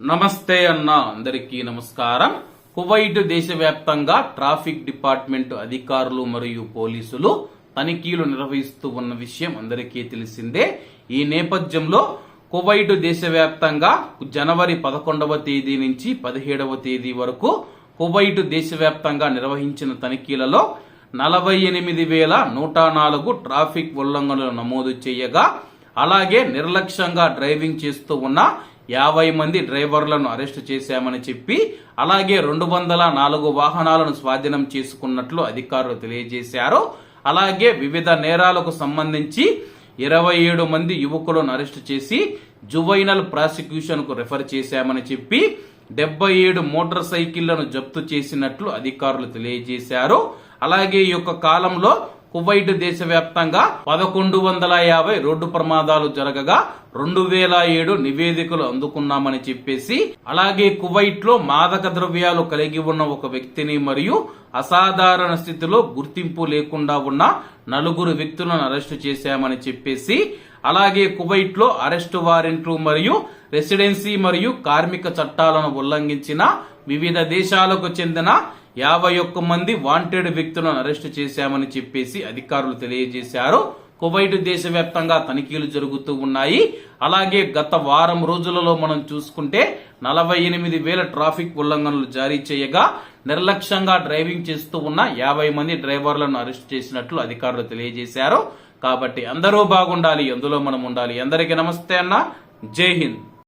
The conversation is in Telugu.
నమస్తే అన్న అందరికీ నమస్కారం. కువైట్ దేశవ్యాప్తంగా ట్రాఫిక్ డిపార్ట్మెంట్ అధికారులు మరియు పోలీసులు తనిఖీలు నిర్వహిస్తూ ఉన్న విషయం అందరికీ తెలిసిందే. ఈ నేపథ్యంలో కువైట్ దేశవ్యాప్తంగా జనవరి పదకొండవ తేదీ నుంచి పదిహేడవ తేదీ వరకు కువైట్ దేశవ్యాప్తంగా నిర్వహించిన తనిఖీలలో నలభై ఎనిమిది వేల నూట నాలుగు ట్రాఫిక్ ఉల్లంఘనలు నమోదు చేయగా అలాగే నిర్లక్ష్యంగా డ్రైవింగ్ చేస్తూ ఉన్న యాభై మంది డ్రైవర్లను అరెస్టు చేశామని చెప్పి అలాగే రెండు వందల నాలుగు వాహనాలను స్వాధీనం చేసుకున్నట్లు అధికారులు తెలియజేశారు. అలాగే వివిధ నేరాలకు సంబంధించి ఇరవై ఏడు మంది యువకులను అరెస్టు చేసి జువైనల్ ప్రాసిక్యూషన్కు రెఫర్ చేశామని చెప్పి డెబ్బై ఏడు మోటార్ సైకిళ్ళను జప్తు చేసినట్లు అధికారులు తెలియజేశారు. అలాగే ఈ యొక్క కాలంలో కువైట్ దేశవ్యాప్తంగా పదకొండు వందల యాభై రోడ్డు ప్రమాదాలు జరగగా రెండు వేల ఏడు నివేదికలు అందుకున్నామని చెప్పేసి అలాగే కువైట్లో మాదక ద్రవ్యాలు కలిగి ఉన్న ఒక వ్యక్తిని మరియు అసాధారణ స్థితిలో గుర్తింపు లేకుండా ఉన్న నలుగురు వ్యక్తులను అరెస్టు చేశామని చెప్పేసి అలాగే కువైట్లో అరెస్టు వారెంట్లు మరియు రెసిడెన్సీ మరియు కార్మిక చట్టాలను ఉల్లంఘించిన వివిధ దేశాలకు చెందిన యాభై ఒక్క మంది వాంటెడ్ వ్యక్తులను అరెస్టు చేశామని చెప్పేసి అధికారులు తెలియజేశారు. కువైట్ దేశవ్యాప్తంగా తనిఖీలు జరుగుతూ ఉన్నాయి. అలాగే గత వారం రోజులలో మనం చూసుకుంటే నలభై ఎనిమిది వేల ట్రాఫిక్ ఉల్లంఘనలు జారీ చేయగా నిర్లక్ష్యంగా డ్రైవింగ్ చేస్తూ ఉన్న యాభై మంది డ్రైవర్లను అరెస్ట్ చేసినట్లు అధికారులు తెలియజేశారు. కాబట్టి అందరూ బాగుండాలి అందులో మనం ఉండాలి. అందరికీ నమస్తే అన్న. జై హింద్.